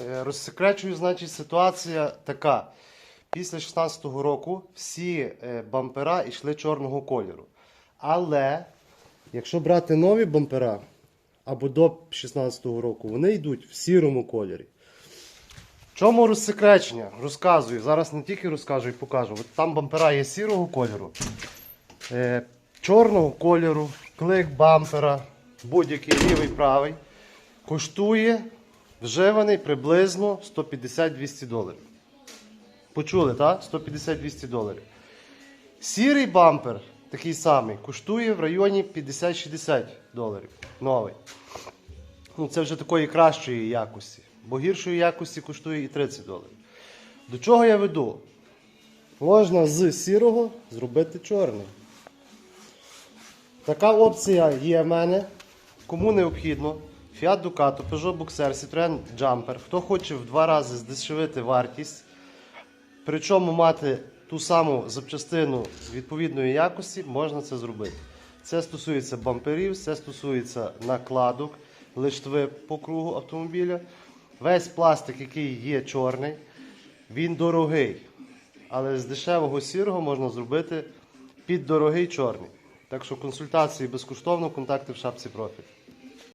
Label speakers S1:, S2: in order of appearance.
S1: Е, Розсекречую, значить, ситуація така. Після 16-го року всі е, бампера йшли чорного кольору. Але якщо брати нові бампера або до 16-го року, вони йдуть в сірому кольорі. Чому розсекречення? Розказую. Зараз не тільки розкажу і покажу. От там бампера є сірого кольору, е, чорного кольору, клик бампера, будь-який лівий правий, коштує вживаний приблизно 150-200 доларів. Почули, так? 150-200 доларів. Сірий бампер, такий самий, коштує в районі 50-60 доларів. Новий. Ну, це вже такої кращої якості. Бо гіршої якості коштує і 30 доларів. До чого я веду? Можна з сірого зробити чорний. Така опція є в мене. Кому необхідно, Fiat Ducato, Peugeot Boxer, Citroen Jumper. Хто хоче в два рази здешевити вартість, причому мати ту саму запчастину відповідної якості, можна це зробити. Це стосується бамперів, це стосується накладок, лиштви по кругу автомобіля. Весь пластик, який є чорний, він дорогий. Але з дешевого сірого можна зробити під дорогий чорний. Так що консультації безкоштовно, контакти в шапці профіль.